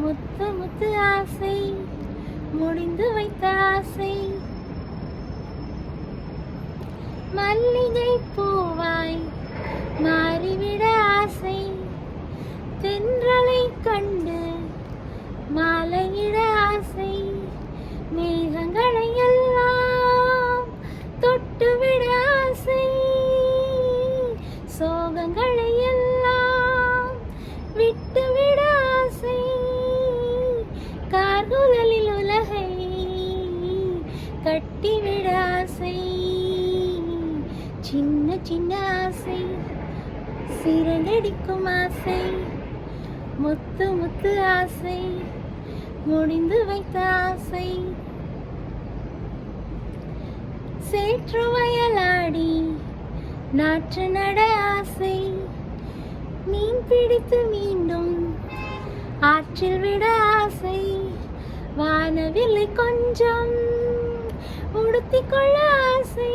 முத்து முத்து ஆசை முடிந்து வைத்த ஆசை. மல்லிகை பூவாய் மாறிவிட ஆசை. தென்றலை கண்டு மாலையிட ஆசை. மேகங்களை எல்லாம் தொட்டுவிட ஆசை. சோகங்கள் கட்டிவிட ஆசை. சின்ன சின்ன ஆசை. சிறகடிக்கும் ஆசை. முத்து முத்து ஆசை. முடிந்து வைத்த ஆசை. சேற்று வயலாடி நாற்று நட ஆசை. மீன் பிடித்து மீண்டும் ஆற்றில் விட ஆசை. வானவில்லை கொஞ்சம். உடுத்திக் கொள்ள ஆசை.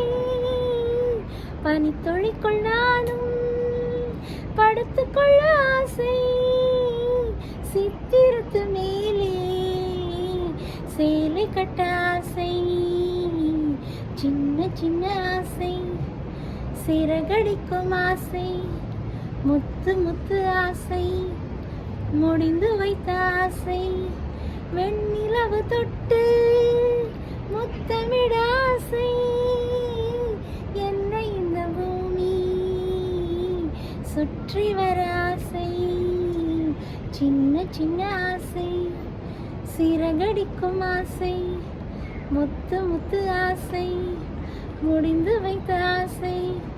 பனித்தொழிக்குள் நானும் படுத்துக்கொள்ள ஆசை. சித்திரத்து மேலே சேலை கட்ட ஆசை. சின்ன சின்ன ஆசை சிறகடிக்கும் ஆசை முத்து முத்து ஆசை முடிந்து வைத்த ஆசை. வெண்ணிலவு தொட்டு முத்தமிடாசை. என்னை இந்த பூமி சுற்றி வர ஆசை. சின்ன சின்ன ஆசை. சிறகடிக்கும் ஆசை. முத்து முத்து ஆசை. முடிந்து வைத்த ஆசை.